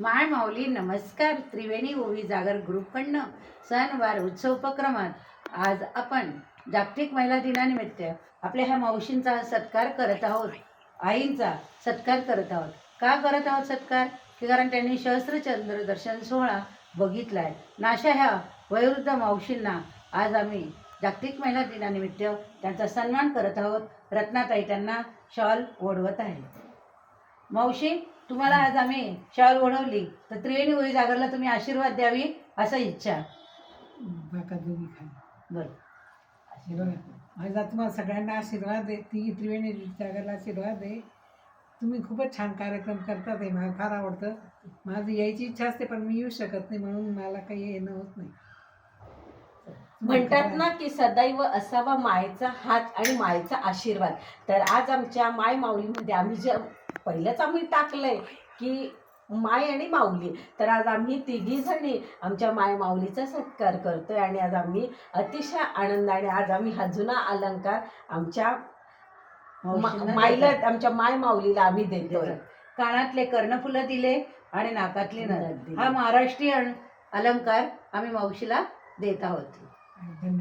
माळ माऊली नमस्कार. त्रिवेणी ओवी जागर ग्रुपकडनं सणवार उत्सव उपक्रमात आज आपण जागतिक महिला दिनानिमित्त आपल्या ह्या मावशींचा सत्कार करत आहोत. आईंचा सत्कार करत आहोत. का करत आहोत सत्कार? की कारण त्यांनी सहस्त्रचंद्र दर्शन सोहळा बघितला आहे नाशा ह्या वयोवृद्ध मावशींना आज आम्ही जागतिक महिला दिनानिमित्त त्यांचा सन्मान करत आहोत. रत्नाताई त्यांना शॉल ओढवत आहे मावशी तुम्हाला आज आम्ही शॉल ओढवली. तर त्रिवेणी होळी जागरला तुम्ही आशीर्वाद द्यावी असं इच्छा. बाका खाली. बरं. हे बघा माझा तुम्हाला सगळ्यांना आशीर्वाद आहे. ती त्रिवेणी जागरला आशीर्वाद आहे. तुम्ही खूपच छान कार्यक्रम करतात हे. मला फार आवडतं. माझी यायची इच्छा असते पण मी येऊ शकत नाही म्हणून मला काही येणं होत नाही. म्हणतात ना की सदैव असावा मायेचा हात आणि मायेचा आशीर्वाद तर आज आमच्या माय माऊलीमध्ये आम्ही जे पहिलंच आम्ही टाकलंय की माय आणि माऊली तर आज आम्ही तिघी जणी आमच्या माय माऊलीचा सत्कार करतोय आणि आज आम्ही अतिशय आनंदाने आज आम्ही हा जुना अलंकार आमच्या मा- माईला. आमच्या माय माऊलीला आम्ही देतोय. कानातले कर्णफुलं दिले आणि नाकातली नथ दिली. हा महाराष्ट्रीयन अलंकार आम्ही मावशीला देत आहोत धन्यवाद